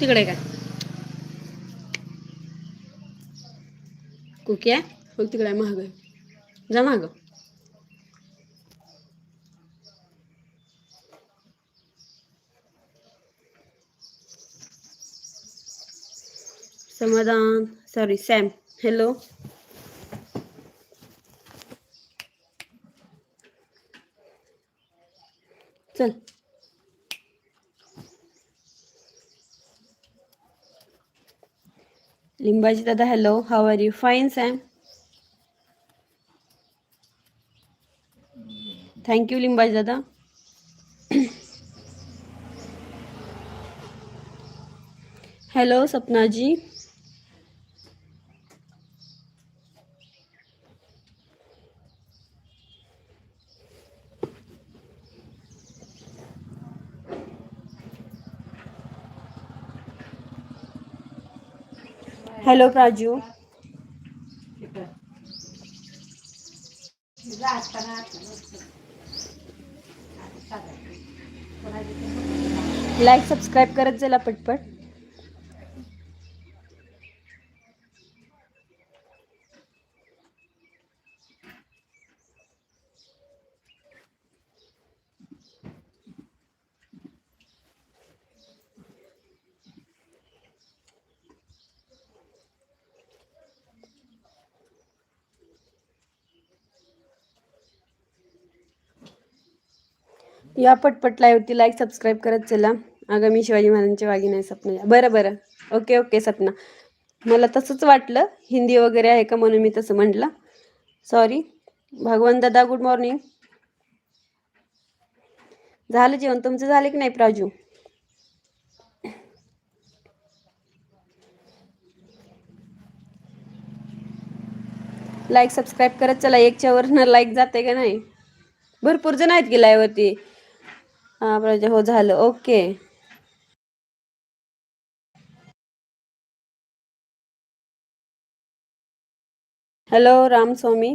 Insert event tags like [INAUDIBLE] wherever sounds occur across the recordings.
तिकडे काय? कुकी आहे? मग तिकडे आहे महाग आहे. जा महाग समाधान. सॉरी सॅम हॅलो चल. लिंबाजी दादा hello how are you fine Sam thank you Limbaji दादा हेलो सपना सपनाजी हॅलो प्राजू. लाईक सबस्क्राईब करत चला पटपट. या पटपट लाईव्हती लाईक सबस्क्राईब करत चला. अगं मी शिवाजी महाराजांच्या वागीन आहे सपना. बरं बरं. Okay okay Sapna. मला तसंच वाटलं. हिंदी वगैरे आहे का म्हणून मी तसं म्हटलं. सॉरी भगवान दादा गुड मॉर्निंग झालं जेवण? तुमचं झालं की नाही प्राजू? लाईक सबस्क्राईब करत चला. एकच्या ना लाईक जाते का नाही? भरपूर जण आहेत की लाईव्हवरती हा प्रजा हो झालं. Okay. Hello Ramswami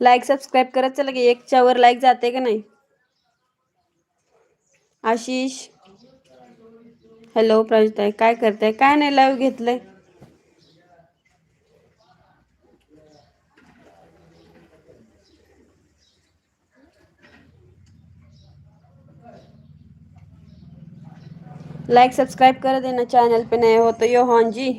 like subscribe करत चला की एकच्या वर लाईक जाते का नाही? आशिष. हॅलो प्राजताई. काय करताय? काय नाही लाईव्ह घेतलंय. लाइक सब्सक्राइब कर देना चैनल पे नए हो तो योहान जी।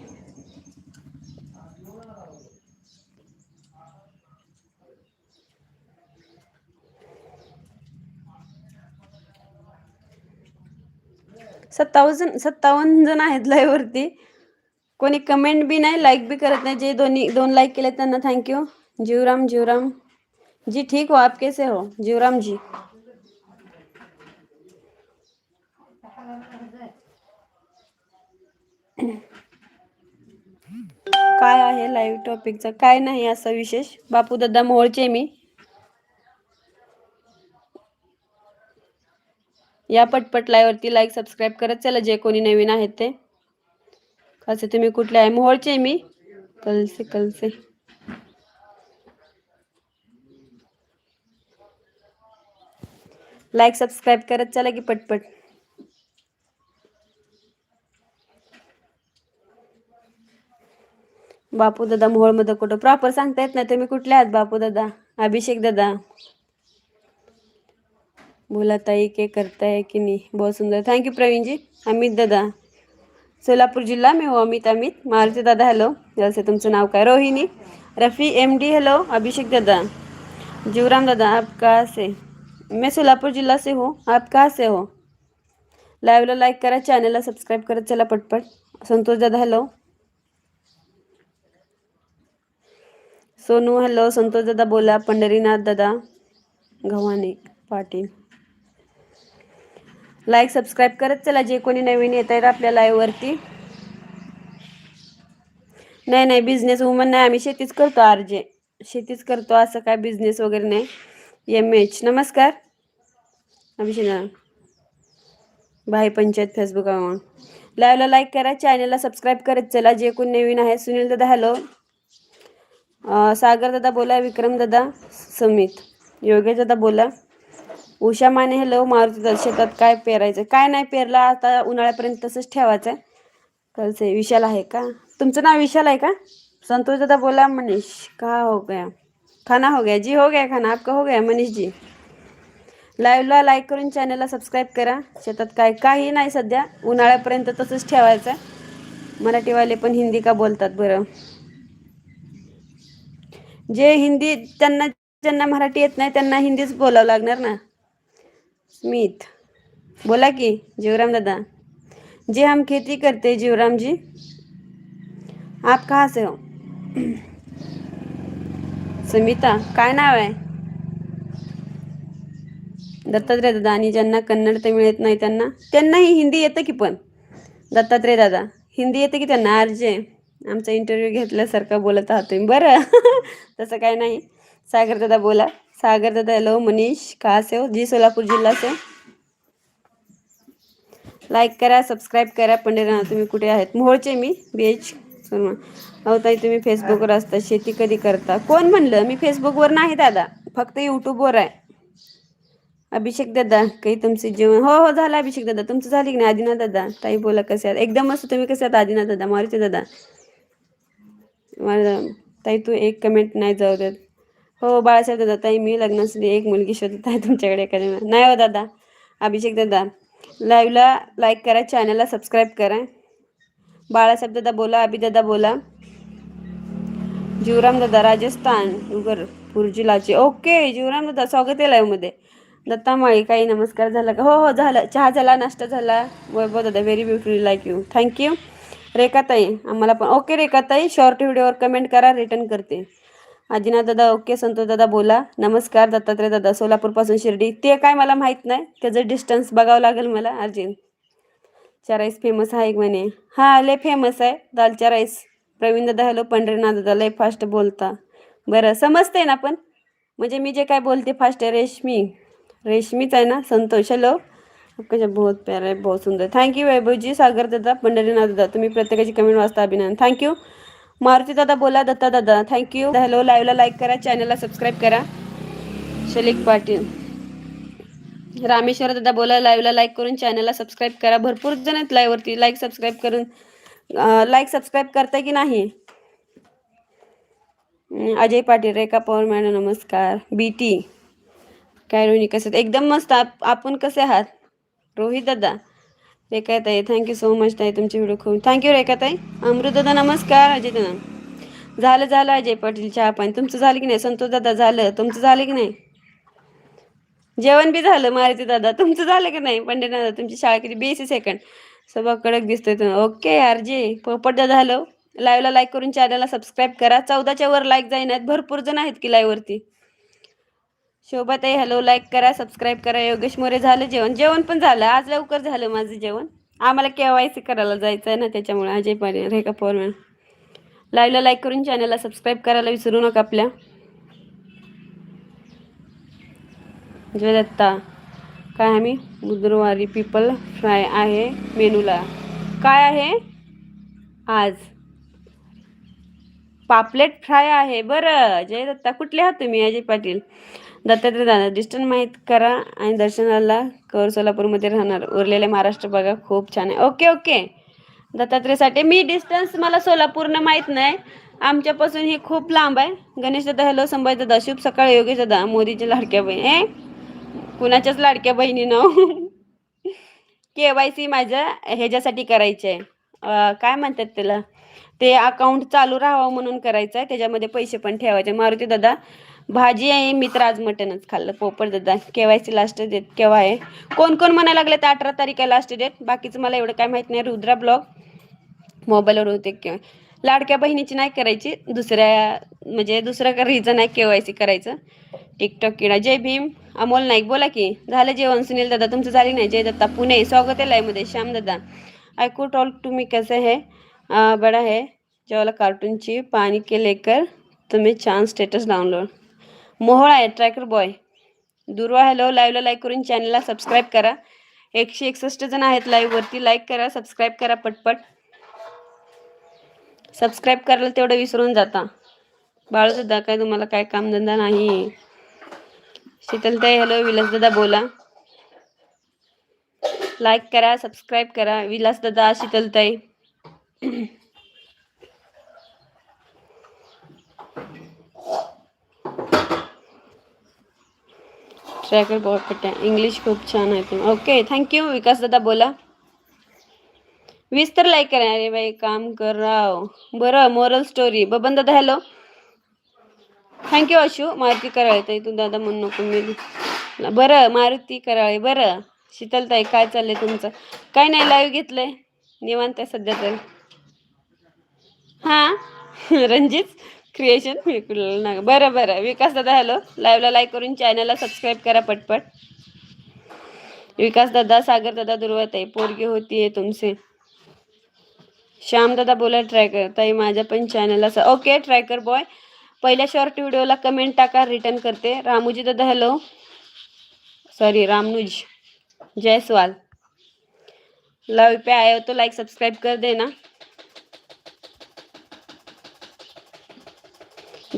सत्तावन्न जण सत्तावन्न जण आहेत लाईव्हवरती कोणी कमेंट बी नाही लाईक बी करत नाही. जे दोन्ही दोन लाईक केले त्यांना थँक्यू जीवराम जीवराम. जी ठीक हो आप कैसे हो? जीवराम जी. काय आहे लाईव्ह टॉपिकचा काय नाही असा विशेष. बापू दादा मोहोळचे मी. या पटपट लाईव्हवरती लाईक सबस्क्राईब करत चला जे कोणी नवीन आहेत ते. कसे तुम्ही कुठले आहे? मोहोळचे मी. कलसे कलसे लाईक सबस्क्राईब करत चला की पटपट. बापू दादा मोहोळमध्ये कुठं प्रॉपर सांगता येत नाही. तुम्ही कुठले आहात बापू दादा? अभिषेक दादा. बोला ताई के करताय की नाही? बहुत सुंदर. Thank you you Pravin ji Amit दादा. सोलापूर जिल्हा मी हो अमित अमित. मारुती दादा हॅलो जलसे तुमचं नाव काय? Rohini. Rafi M D hello Abhishek दादा. जीवराम दादा आप कहाँ से? मैं सोलापुर जिला से हूँ. आप कहाँ से हो? लाईव्हला लाईक करा चॅनलला सबस्क्राईब करत चला पटपट. संतोष दादा हॅलो सोनू हॅलो संतोष दादा बोला. पंढरीनाथ दादा. गव्हाणे पाटील. लाईक सबस्क्राईब करत चला. जे कोणी नवीन येत आहेत आपल्या लाईव्हवरती नाही नाही बिझनेस वुमन नाही. आम्ही शेतीच करतो आर जे शेतीच करतो. असं काय बिझनेस वगैरे नाही. एम एच नमस्कार. अभिषेक भाई पंचायत फेसबुक अकाउंट लाईव्हला लाईक करा. चॅनलला सबस्क्राईब करत चला. जे कोणी नवीन आहे सुनील दादा हॅलो सागर दादा बोला विक्रम दादा समित. योगेश दादा बोला. उषा माने हॅलो मारुती शेतात काय पेरायचं? काय नाही पेरला आता उन्हाळ्यापर्यंत तसंच ठेवायचं आहे कळसे विशाल आहे का? तुमचं नाव विशाल आहे का? संतोष दादा बोला मनीष. का हो गया? खाना हो गया? जी हो गया खाना आपका हो गया मनीष जी लाईव्हला लाईक करून चॅनलला सबस्क्राईब करा. शेतात काय काही नाही सध्या. उन्हाळ्यापर्यंत तसंच ठेवायचं आहे मराठीवाले पण हिंदी का बोलतात बरं? जे हिंदी त्यांना ज्यांना मराठी येत नाही त्यांना हिंदीच बोलावं लागणार ना? स्मित बोला की जीवराम दादा. जे हम खेती करते जीवराम जी. आप कहाँ से हो? समिता काय नाव आहे? दत्तात्रय दादा आणि ज्यांना कन्नड तमिळ येत नाही त्यांना? त्यांनाही हिंदी येतं की पण? दत्तात्रय दादा हिंदी येतं की त्यांना? आरजे. आमचा इंटरव्ह्यू घेतल्यासारखं बोलत आहात तुम्ही. बरं. [LAUGHS] तसं काय नाही. सागर दादा बोला. सागर दादा हॅलो मनीष कहा से हो? जी सोलापूर जिल्हा से. लाईक करा सबस्क्राईब करा. पंढरीनाथ तुम्ही कुठे आहेत? मोहोळचे मी बी एच अहो ताई तुम्ही फेसबुकवर असता. शेती कधी करता? कोण म्हणलं? मी फेसबुकवर नाही दादा. फक्त यूट्यूबवर आहे. अभिषेक दादा काही तुमचे जेवण हो हो झालं अभिषेक दादा. तुमचं झाली की नाही? आदिनाथ दादा. ताई बोला कसे आहात? एकदम मस्त. तुम्ही कसे आहात? आदिनाथ दादा मारुती दादा. मला ताई तू एक कमेंट नाही जाऊ देत. हो बाळासाहेब दादा ताई मी लग्नासाठी एक मुलगी शोधत आहे तुमच्याकडे एखादी नाही हो दादा. अभिषेक दादा लाईव्हला लाईक करा चॅनलला सबस्क्राईब करा. बाळासाहेब दादा बोला अभि दादा बोला. जीवराम दादा राजस्थान उगरपूर जिल्हाचे ओके जीवराम दादा स्वागत आहे लाईव्हमध्ये दत्ता माळी काही नमस्कार झाला का? हो हो झालं. चहा झाला नाश्ता झाला. वैभव दादा very beautiful like you thank you रेखाताई आम्हाला पण. ओके रेखाताई शॉर्ट व्हिडिओवर कमेंट करा रिटर्न करते. आजीना दादा ओके. संतोष दादा बोला. नमस्कार दत्तात्रय दादा सोलापूरपासून शिर्डी. ते काय मला माहीत नाही. त्याचं डिस्टन्स बघावं लागेल मला अर्जिन चा राईस फेमस आहे एक म्हणे. हां लय फेमस आहे. दालचा राईस प्रवीण दादा हॅलो पंढरीनाथ दादा लय फास्ट बोलता. बरं समजते ना पण? म्हणजे मी जे काय बोलते फास्ट आहे रेशमी. रेशमीच आहे ना संतोष. हॅलो ओके बहुत प्यारा आहे बहुत सुंदर. थँक्यू वैभवजी सागर दादा पंढरीनाथ दादा. तुम्ही प्रत्येकाची कमेंट वाचता अभिनंदन. थँक्यू मारुती दादा बोला दत्ता दादा. थँक्यू हॅलो लाईव्हला लाईक करा चॅनलला सबस्क्राईब करा. शलिक पाटील. रामेश्वर दादा बोला लाईव्हला लाईक करून चॅनलला सबस्क्राईब करा. भरपूर जण आहेत लाईव्हवरती लाईक सबस्क्राईब करून. लाईक सबस्क्राईब करताय की नाही? अजय पाटील रेखा पवार मॅडम नमस्कार. बी टी काय रोहिणी कसं एकदम मस्त. आप आपण कसे आहात? रोहित दादा. रेखाताई थँक्यू सो मच ताई तुमचे व्हिडिओ खूप. थँक्यू रेखाताई अमृत दादा नमस्कार अजय दादा. झालं झालं अजय पाटील चहा पाणी. तुमचं झालं की नाही? संतोष दादा झालं. तुमचं झालं की नाही? जेवण बी झालं मारुती दादा. तुमचं झालं की नाही? पंडित दादा तुमची शाळा किती बीएससी सेकंड सभा कडक दिसतोय तुम्ही ओके यार जे पोपट दादा हॅलो लाईव्हला लाईक करून चॅनलला सबस्क्राईब करा. चौदाच्या वर लाईक जाईन आहेत भरपूर जण आहेत की लाईव्हवरती शोभाताई हॅलो लाईक करा सबस्क्राईब करा. योगेश मोरे झालं जेवण. जेवण पण झालं. आज लवकर झालं माझं जेवण. आम्हाला केवायसी करायला जायचं आहे ना त्याच्यामुळे अजय पाटील रेखा पवार मॅडम. लाईव्हला लाईक करून चॅनलला सबस्क्राईब करायला विसरू नका आपल्या. जय दत्ता. काय आम्ही? बुधवारी पीपल फ्राय आहे मेनूला. काय आहे? आज. पापलेट फ्राय आहे. बरं. जय दत्ता. कुठले आहात तुम्ही अजय पाटील? दत्तात्रय दादा डिस्टन्स माहीत करा आणि दर्शनाला कर सोलापूरमध्ये राहणार. उरलेले महाराष्ट्र बघा खूप छान आहे. ओके ओके दत्तात्रयसाठी मी डिस्टन्स मला सोलापूरनं माहीत नाही. आमच्यापासून ही खूप लांब आहे. गणेश दादा हॅलो संभाजी दादा शुभ सकाळ योगेश दादा मोदीच्या लाडक्या बहीण. हे कुणाच्याच लाडक्या बहिणीनं? के वाय सी माझ्या ह्याच्यासाठी करायचे आहे काय म्हणतात त्याला? ते अकाउंट चालू राहावं म्हणून करायचं आहे त्याच्यामध्ये पैसे पण ठेवायचे. मारुती दादा भाजी आहे मी तर आज मटनच खाल्लं पोपट दादा के वाय सी लास्ट डेट केव्हा आहे कोण कोण म्हणायला लागले तर अठरा तारीख आहे लास्ट डेट बाकीचं मला एवढं काय माहीत नाही. रुद्रा ब्लॉग मोबाईलवर होते किंवा लाडक्या बहिणीची नाही करायची. दुसऱ्या म्हणजे दुसरं रिझन आहे के वाय सी करायचं. टिकटॉक किडा. जय भीम. अमोल नाईक बोला की. झालं जेवण? सुनील दादा तुमचं झाली नाही? जय दत्ता पुणे. स्वागत आहे लाईव्हमध्ये श्याम दादा. I could talk to me कसं आहे? बड़ा है जो वाला कार्टूनची पाणी के लेकर तुम्ही छान स्टेटस डाउनलोड मोहोळ आहे ट्रॅकर बॉय दुर्वा हॅलो लाईव्हला लाईक करून चॅनलला सबस्क्राईब करा. एकशे एकसष्ट जण आहेत लाईव्हवरती लाईक करा सबस्क्राईब करा पटपट. सबस्क्राईब करायला तेवढं विसरून जाता. बाळूसुद्धा काय तुम्हाला काय कामधंदा नाही? शीतलताई हॅलो विलास दादा बोला. लाईक करा सबस्क्राईब करा. विलास दादा शीतलताई ट्रॅकर पट्ट्या इंग्लिश खूप छान आहे पण. ओके थँक्यू विकास दादा बोला. वीस तर लाईक करा. अरे बाई काम कर राव. बरं मोरल स्टोरी बबन दादा hello thank you Ashu Maruti Karale ताई तू दादा म्हणू नको. मी बरं मारुती कराळे बरं. शीतलताई काय चाललंय तुमचं? काय नाही लाईव्ह घेतलंय. निवांत आहे सध्या तरी. हां? [LAUGHS] रणजित? क्रिएशन ना. बरं बरं. विकास दादा हॅलो लाईव्हला लाईक करून चॅनलला सबस्क्राईब करा पटपट. विकास दादा सागर दादा दुर्वत आहे पोरगी होतीये तुमचे. श्याम दादा बोला ट्रॅकर ताई माझ्या पण चॅनलला स ओके ट्रॅकर बॉय पहिल्या शॉर्ट व्हिडिओला कमेंट टाका रिटर्न करते. रामूजी दादा hello sorry Ramanuj. Jaiswal. Love पे आए तो लाईक सबस्क्राईब कर देना.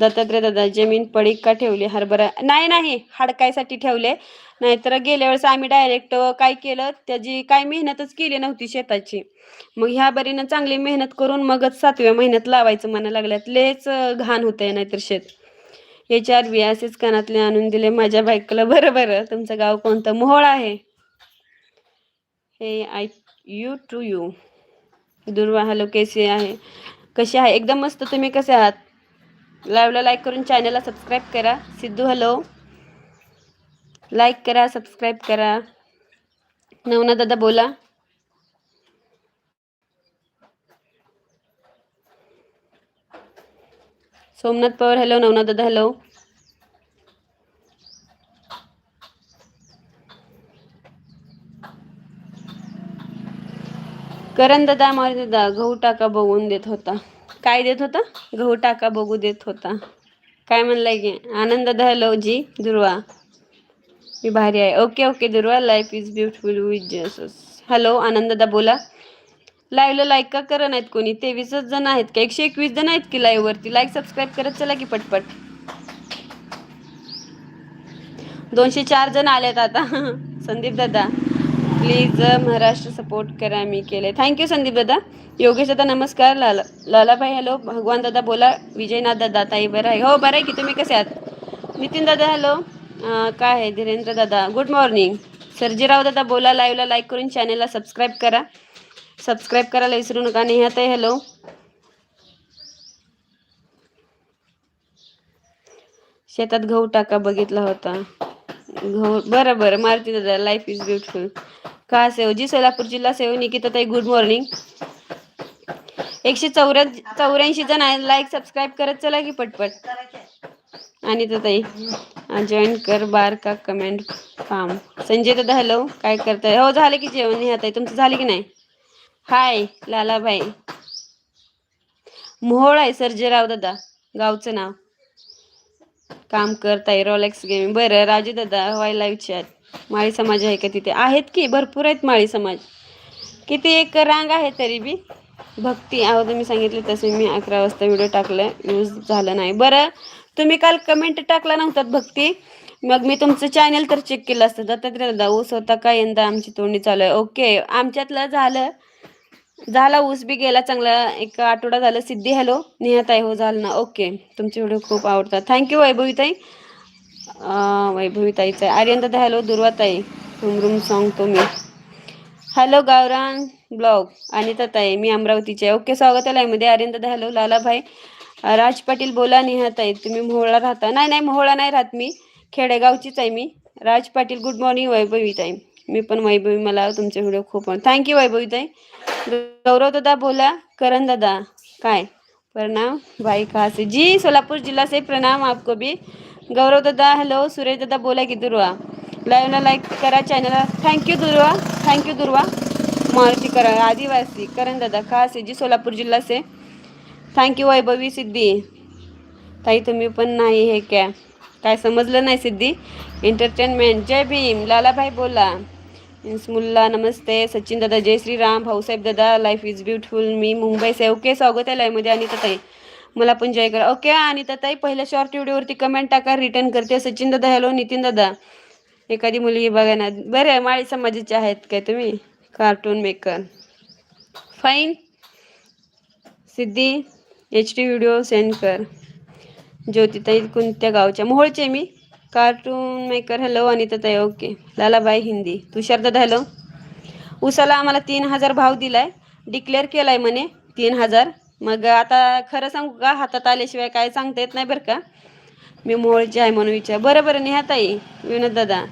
दत्तात्रय दादा जमीन पडीक का ठेवली? हरभरा नाही नाही हडकायसाठी ठेवले. नाहीतर गेल्या वेळेस आम्ही डायरेक्ट काय केलं? त्याची काय मेहनतच केली नव्हती शेताची. मग ह्या बरीनं चांगली मेहनत करून मगच सातव्या महिन्यात लावायचं म्हणा लागल्यात. लेच घाण होतंय नाहीतर शेत. हे चार असेच कानातले आणून दिले माझ्या बायकोला. बरं बरं तुमचं गाव कोणतं? मोहोळ आहे. हे I you too you Durva hello KC आहे. कसे आहे? एकदम मस्त तुम्ही कसे आहात? लाईव्हला लाईक करून चॅनलला सबस्क्राईब करा. सिद्धू हॅलो लाईक करा सबस्क्राईब करा. नवना दादा बोला. सोमनाथ पवार हॅलो नवना दादा हॅलो करण दादा मारे दादा गहू टाका बघून देत होता. काय देत होता? गहू टाका बघू देत होता. काय म्हणलाय की आनंद दादा हॅलो जी दुर्वा. मी भारी आहे. Okay okay Durva. Life is beautiful with Jesus hello आनंददा बोला. लाईव्हला लाईक का करत नाहीत कोणी? तेवीसच जण आहेत का? एकशे एकवीस जण आहेत की लाईव्हवरती लाईक सबस्क्राईब करत चला की पटपट. दोनशे चार जण आलेत आता. [LAUGHS] संदीप दादा. प्लीज महाराष्ट्र सपोर्ट करा मी केले. थँक्यू संदीप दादा. योगेश दादा नमस्कार. लाला लालाभाई हॅलो भगवान दादा बोला. विजयनाथ दादा ताई बरं आहे. हो बरं आहे की तुम्ही कसे आहात? नितीन दादा हॅलो काय आहे? धीरेंद्र दादा गुड मॉर्निंग सर्जीराव दादा बोला. लाईव्हला लाईक करून चॅनेलला सबस्क्राईब करा. सबस्क्राईब करायला विसरू नका. नेहात ताई हॅलो शेतात गहू टाका बघितला होता. बरं बरं. मारुती दादा लाईफ इज ब्युटिफुल का सेव? जी सोलापूर जिल्हा सेव निकिता ताई गुड मॉर्निंग एकशे चौऱ्या चौऱ्याऐंशी जण आहे लाईक सबस्क्राईब करत चला की पटपट. आणि तर ताई जॉईन कर बार का कमेंट फार्म संजय दादा हॅलो काय करताय? हो झालं की जेवण. नाही आता तुमचं झालं की नाही? हाय लालाभाई मोहोळ आहे सर्जेराव दादा. गावचं नाव. काम करताय रोलेक्स गेमिंग बरं राजू दादा व्हायला विचार. माळी समाज आहे का तिथे? आहेत की? भरपूर आहेत माळी समाज. किती एक रांग आहे तरी बी. भक्ती अगोदर मी सांगितले तसे. मी अकरा वाजता व्हिडिओ टाकला यूज झालं नाही. बरं तुम्ही काल कमेंट टाकला नव्हतात भक्ती. मग मी तुमचं चॅनल तर चेक केलं असतं. दत्तात्रय दादा ऊस होता का यंदा आमची तोंडी चालू आहे? ओके आमच्यातलं झालं. झाला ऊस बी गेला चांगला. एक आठवडा झाला सिद्धी हॅलो. निहाताई हो झालं ना. ओके. तुमचे व्हिडिओ खूप आवडतात. थँक्यू वैभवीताई. वैभवीताईचं. आहे आर्यन दादा हॅलो. दुर्वाताई. रुम सॉंग तो मी. हॅलो गावरान ब्लॉग. अनिता ताई मी अमरावतीचे. आहे ओके स्वागत आहे लाईमध्ये आर्यन दादा हॅलो. लालाभाई. राज पाटील बोला निहाताई. तुम्ही मोहळा राहता? नाही नाही मोहळा नाही राहत मी. खेडेगावचीच आहे मी. राज पाटील गुड मॉर्निंग वैभवीताई. मी पण वैभवी. मला तुमचे व्हिडिओ खूप थँक्यू वैभवीताई. गौरव दादा बोला करण दादा काय? प्रणाम भाई कहाँ से जी सोलापुर जिला से प्रणाम आपको भी. गौरव दादा हॅलो सुरेश दादा बोला की दुर्वा. लाईव्हला लाईक करा चॅनलला थँक्यू दुर्वा थँक्यू दुर्वा. मारुती करा आदिवासी करण दादा कहाँ से जी सोलापूर जिल्हा से. थँक्यू वैभवी सिद्धी. ताई तुम्ही पण नाही हे क्या? काय समजलं नाही सिद्धी? एंटरटेनमेंट जय भीम. लालाभाई बोला. मुल्ला नमस्ते सचिन दादा जय श्रीराम भाऊसाहेब दादा लाईफ इज ब्युटिफुल मी मुंबई से ओके स्वागत आहे लाईव्हमध्ये आणि ताई. मला पण जॉय करा. ओके आणि ताई पहिल्या शॉर्ट व्हिडिओवरती कमेंट टाका. रिटर्न करते. सचिन दादा हॅलो नितीन दादा एखादी मुलगी बघा ना. बरं आहे माळी समाजाचे आहेत काय तुम्ही? Cartoon maker fine Siddhi H D video send कर. ज्योतिताई कोणत्या गावच्या? मोहोळचे मी. कार्टून मेकर हॅलो अनिता ताई ओके लालाबाई हिंदी. तुषार दादा हॅलो उसाला आम्हाला तीन हजार भाव दिलाय. डिक्लेअर केलाय म्हणे तीन हजार. मग आता खरं सांगू का हातात आल्याशिवाय काय सांगता येत नाही बरं का? मी मोळची आहे म्हणून विचार. बरं बरं नेहाताई विनोद दादा.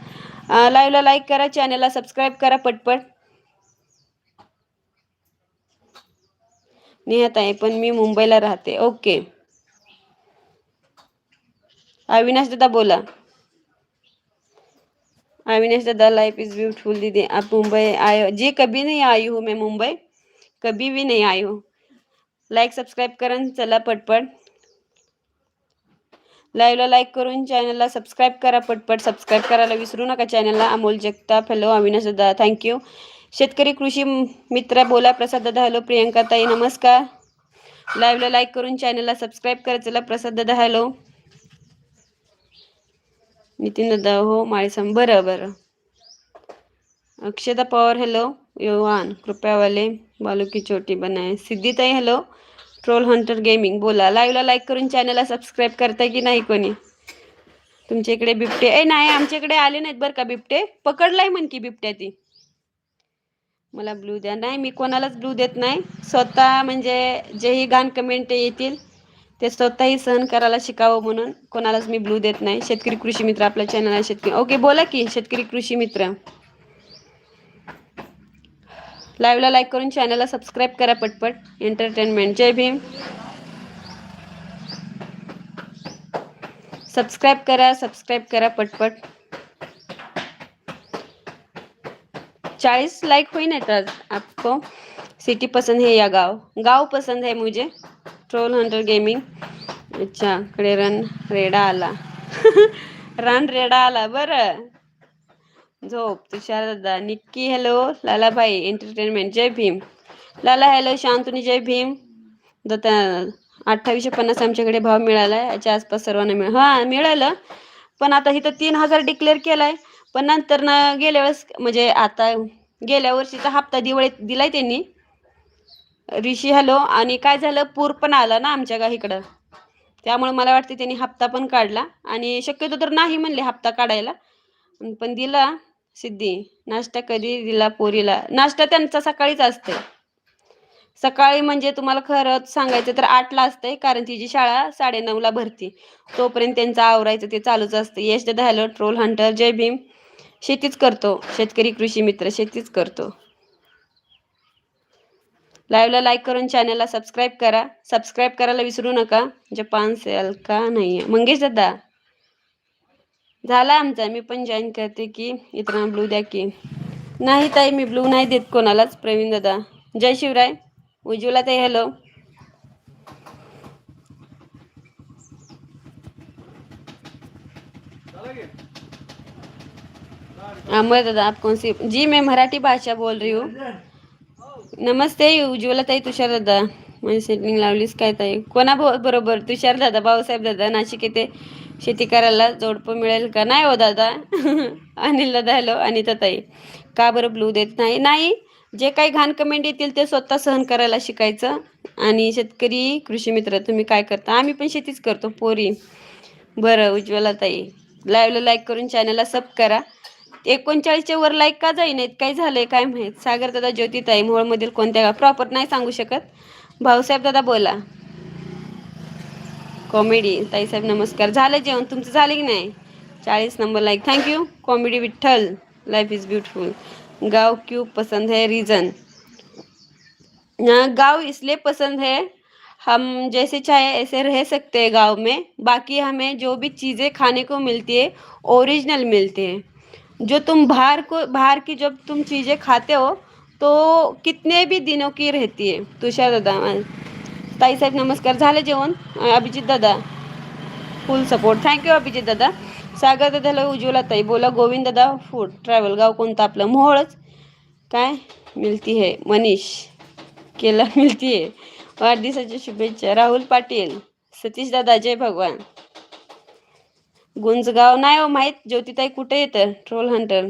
लाईव्हला लाईक करा चॅनलला सबस्क्राईब करा पटपट. नेहाताई पण मी मुंबईला राहते. ओके अविनाश दादा बोला. अविनाश दादा लाइफ इज ब्यूटीफुल दीदी. आप मुंबई आए हो? जी कभी नहीं आई हूँ मैं मुंबई. कभी भी नहीं आई हूँ. लाईक सबस्क्राईब करा चला पटपट. लाईव्हला लाईक करून चॅनलला सबस्क्राईब करा पटपट. सबस्क्राईब करायला विसरू नका चॅनलला अमोल जगताप हॅलो अविनाश दादा थँक्यू शेतकरी कृषी मित्र बोला प्रसाद दादा हॅलो प्रियंका ताई नमस्कार. लाईव्हला लाईक करून चॅनलला सबस्क्राईब करा चला प्रसाद दादा हॅलो नितीन दादा हो माळीसम. बरं बरं. अक्षता पवार हॅलो योहान कृपयावाले. बालू की छोटी बनाय सिद्धिताई हॅलो ट्रोल हंटर गेमिंग बोला. लाईव्हला लाईक करून चॅनलला सबस्क्राईब करताय की नाही कोणी? तुमच्या इकडे बिबटे. ए नाही आमच्या इकडे आले नाहीत बरं का बिबटे? पकडलाय म्हण की बिबट्या ती. मला ब्लू द्या. नाही मी कोणालाच ब्लू देत नाही. स्वतः म्हणजे जेही घाण कमेंट येतील. ते स्वतःही सहन करायला शिकावं म्हणून कोणालाच मी ब्लू देत नाही. शेतकरी कृषी मित्र आपल्या चॅनल आहे शेतकरी. ओके बोला की शेतकरी कृषी मित्र. लाईव्हला लाईक करून चॅनलला सबस्क्राईब करा पटपट. एंटरटेनमेंट जय भीम. सबस्क्राईब करा सबस्क्राईब करा पटपट. चाळीस लाइक होई ना आज आपको. सिटी पसंद है या गाव. गाव पसंद है मुझे. ट्रोल हंटर गेमिंग अच्छा कडे रन रेडा आला. [LAUGHS] रन रेडा आला बरं. झोप तुषार दादा निक्की हॅलो लालाबाई एंटरटेनमेंट जय भीम. लाला हॅलो शांतुनी जय भीम. दत्ता अठ्ठावीसशे पन्नास आमच्याकडे भाव मिळाला आहे. याच्या आसपास सर्वांना मिळ हां मिळालं. पण आता इथं तीन हजार डिक्लेअर केला आहे पण नंतर ना गेल्या वेळेस म्हणजे आता गेल्या वर्षीचा हप्ता दिवाळीत दिलाय त्यांनी. ऋषी हॅलो आणि काय झालं? पूर पण आला ना आमच्या गा इकडं. त्यामुळे मला वाटते त्यांनी हप्ता पण काढला आणि शक्यतो तर नाही म्हणले हप्ता काढायला. पण दिला सिद्धी. नाश्ता कधी दिला पोरीला? नाश्ता त्यांचा सकाळीच असते सकाळी म्हणजे तुम्हाला खरंच सांगायचं तर आठला असते कारण तिची शाळा साडेनऊला भरती. तोपर्यंत त्यांचं आवरायचं ते चालूच असतं. यश दादा hello troll hunter Jai Bhim. शेतीच करतो. शेतकरी कृषी मित्र शेतीच करतो. लाईव्हला लाईक करून चॅनलला सबस्क्राईब करा. सबस्क्राईब करायला विसरू नका. जपान सेल का नाही मंगेश दादा. झाला आमचा. मी पण जॉईन करते की. इतरांना ब्लू द्या की. नाही ताई मी ब्लू नाही देत कोणालाच. प्रवीण दादा. जय शिवराय. उज्ज्वला ताई हॅलो अमर दादा आप कौन सी जी मैं मराठी भाषा बोल रही हूँ. नमस्ते उज्ज्वला ताई तुषार दादा म्हणजे सेटिंग लावलीस काय ताई? कोणा बरोबर? तुषार दादा भाऊसाहेब दादा नाशिक येथे शेती करायला जोडपं मिळेल का? नाही हो दादा. अनिल दादा हॅलो अनिता ताई. का बरं ब्लू देत नाही? नाही जे काही घाण कमेंट येतील ते स्वतः सहन करायला शिकायचं. आणि शेतकरी कृषी मित्र तुम्ही काय करता? आम्ही पण शेतीच करतो पोरी. बरं उज्ज्वला ताई लाईव्हला लाईक करून चॅनलला सब करा. एकोणचाळीसच्या वर लाईक का जाईनात? काय झालंय काय माहीत? सागर दादा ज्योतिताई मोहोळमधील कोणत्या प्रॉपर नाही सांगू शकत. भाऊसाहेब दादा बोला. कॉमेडी ताईसाहेब नमस्कार. झालं जेवण? तुमचं झालं की नाही? चाळीस number like thank you comedy Vitthal. Life is beautiful गाव क्यू पसंद है? रीज़न गाव इसलिए पसंद है हम जैसे चाहे ऐसे रह सकते हैं गांव में। बाकी हमें जो भी चीज़ें खाने को मिलती है ओरिजिनल मिलती है। जो तुम बाहर को बाहर की जब तुम चीज़ें खाते हो तो कितने भी दिनों की रहती है? तुषार दादा ताई साहेब नमस्कार. झाले जेवण? अभिजित दादा फुल सपोर्ट थँक्यू अभिजित दादा. सागर दादाला उज्ज्वला ताई. बोला गोविंद दादा फूड ट्रॅव्हल गाव कोणतं आपलं? मोहळच. काय मिळती है? मनीष केला मिळती आहे वाढदिवसाच्या शुभेच्छा. राहुल पाटील सतीश दादा जय भगवान. गुंजगाव. नाही हो माहीत? ज्योतिताई कुठे येतं? ट्रोल हंटर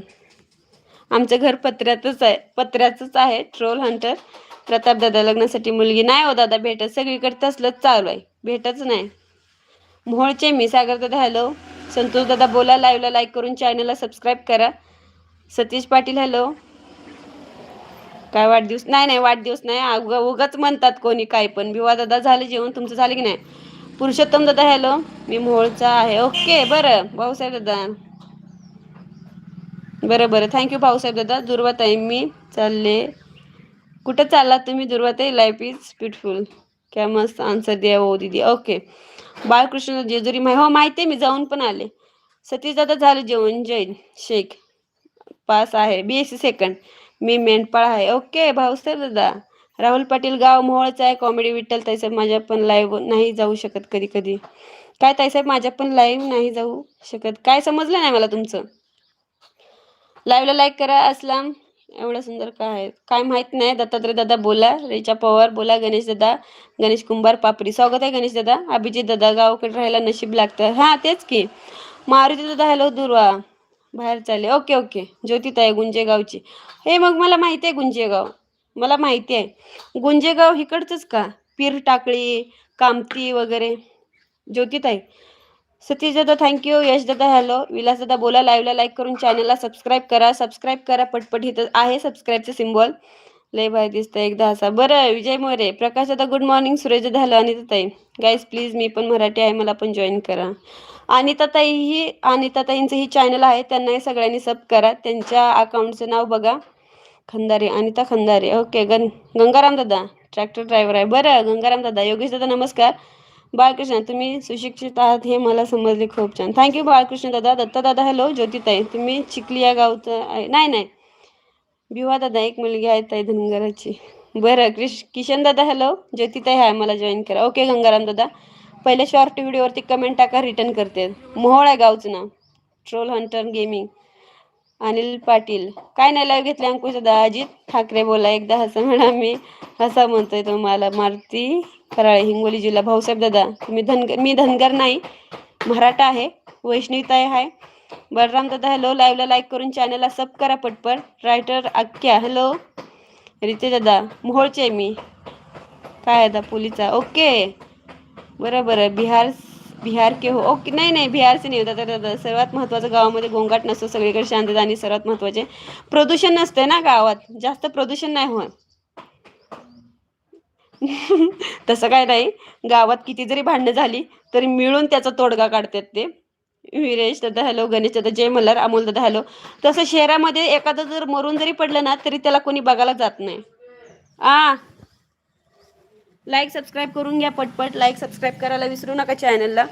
आमचं घर पत्र्यातच आहे पत्र्याचंच आहे ट्रोल हंटर प्रताप दादा लग्नासाठी मुलगी. नाही हो दादा भेटत. सगळीकडे तसलंच चालू आहे. भेटच नाही. मोहोळचे मी सागर दादा हॅलो संतोष दादा बोला लाईव्हला लाईक करून चॅनलला सबस्क्राईब करा. सतीश पाटील हॅलो काय वाढदिवस? नाही नाही वाढदिवस नाही. उगा उगाच म्हणतात कोणी काय पण. विवाह दादा झाले जेवण? तुमचं झालं की नाही? पुरुषोत्तम दादा हॅलो. मी मोहोळचा आहे. ओके बरं. भाऊसाहेब दादा. बरं बरं. थँक्यू भाऊसाहेब दादा. दुर्वाताई मी चालले. कुठं चाललात तुम्ही दुर्वाताई? लाईफ इज ब्युटिफुल क्या मस्त आन्सर द्या ओ दीदी. ओके बाळकृष्ण जेजुरी माही हो माहिती आहे मी जाऊन पण आले. सतीश दादा झालं जेवण. जैन शेख. पास आहे. बी एस सी सेकंड मी मेंढपाळ आहे. ओके भाऊसाहेब दादा. राहुल पाटील गाव मोहळच आहे कॉमेडी विठ्ठल ताईसाहेब माझ्या पण लाईव्ह नाही जाऊ शकत कधी कधी. काय ताईसाहेब माझ्या पण लाईव्ह नाही जाऊ शकत. काय समजलं नाही मला तुमचं? लाईव्हला लाईक करा असलाम एवढं सुंदर काय आहे? काय माहीत नाही. दत्तात्रय दादा बोला. रेचा पवार बोला. गणेश दादा गणेश कुंभार पापरी स्वागत आहे गणेश दादा. अभिजित दादा गावाकडे राहायला नशीब लागतं. हां तेच की. मारुती दादा हॅलो दुर्वा. बाहेर चालले. ओके ओके ज्योतिता आहे गुंजेगावची. हे मग मला माहिती आहे गुंजेगाव. मला माहिती आहे. गुंजेगाव इकडचंच का? पीर टाकळी कामती वगैरे. ज्योतिताई सतीश दादा थँक्यू यश दादा हॅलो विलास दादा बोला. लाईव्हला लाईक करून चॅनलला सबस्क्राईब करा. सबस्क्राईब करा. पटपट इथं आहे सबस्क्राईबचं सिम्बॉल लय भारी दिसतं एकदा असा. बरं विजय मोरे. प्रकाश दादा गुड मॉर्निंग सुरेश दादा हॅलो अनिताताई गाईज प्लीज मी पण मराठी आहे. मला पण जॉईन करा. अनिताताई ही अनिताताईंचं ही चॅनल आहे. त्यांनाही सगळ्यांनी सब करा. त्यांच्या अकाउंटचं नाव बघा. खंदारे अनिता खंदारे. ओके गं गंगाराम दादा ट्रॅक्टर ड्रायव्हर आहे. बरं गंगाराम दादा योगेश दादा नमस्कार. बाळकृष्ण तुम्ही सुशिक्षित आहात हे मला समजले खूप छान. थँक्यू बाळकृष्ण दादा. दत्ता दादा हॅलो ज्योतिताई. तुम्ही चिखली या गावचं आहे. नाही नाही. विवाह दादा एक मुलगी आहे ताई धनगराची. बरं क्रिश किशन दादा हॅलो ज्योतिताई आहे मला जॉईन करा. ओके गंगाराम दादा. पहिले शॉर्ट व्हिडिओवरती कमेंट टाका रिटर्न करते. मोहोळ आहे गावचं नाव. Troll hunter gaming Anil Patil. काय नाही लाईव्ह घेतले अंकुश दादा अजित ठाकरे बोला एकदा हसा म्हणा मी हसा म्हणतोय तुम्हाला. मारुती कराळे हिंगोली जिल्हा भाऊसाहेब दादा तुम्ही धनगर मी धनगर नाही मराठा आहे वैष्णवीताई आहे. बलराम दादा हॅलो लाईव्हला लाईक करून चॅनलला सब करा पटपट. रायटर अख्ख्या हॅलो रिते दादा मोहोळचे आहे मी. काय दादा पोलीचा ओके बरं बरं बिहार बिहार के हो. ओके नाही नाही बिहारचे नाही होता. तर सर्वात महत्त्वाचं गावामध्ये गोंगाट नसतो सगळीकडे शांतता आणि सर्वात महत्त्वाचे प्रदूषण नसते ना गावात. जास्त प्रदूषण नाही होत. [LAUGHS] तसं काय नाही. गावात किती जरी भांडणं झाली तरी मिळून त्याचा तोडगा काढतात ते. विरेश दादा हॅलो. गणेश दादा जय मल्हार. अमोल दादा हॅलो. तसं शहरामध्ये एखादं जर मरून जरी पडलं ना तरी त्याला कोणी बघायला जात नाही. आ लाईक सबस्क्राईब करून घ्या पटपट. लाईक सबस्क्राईब करायला विसरू नका चॅनलला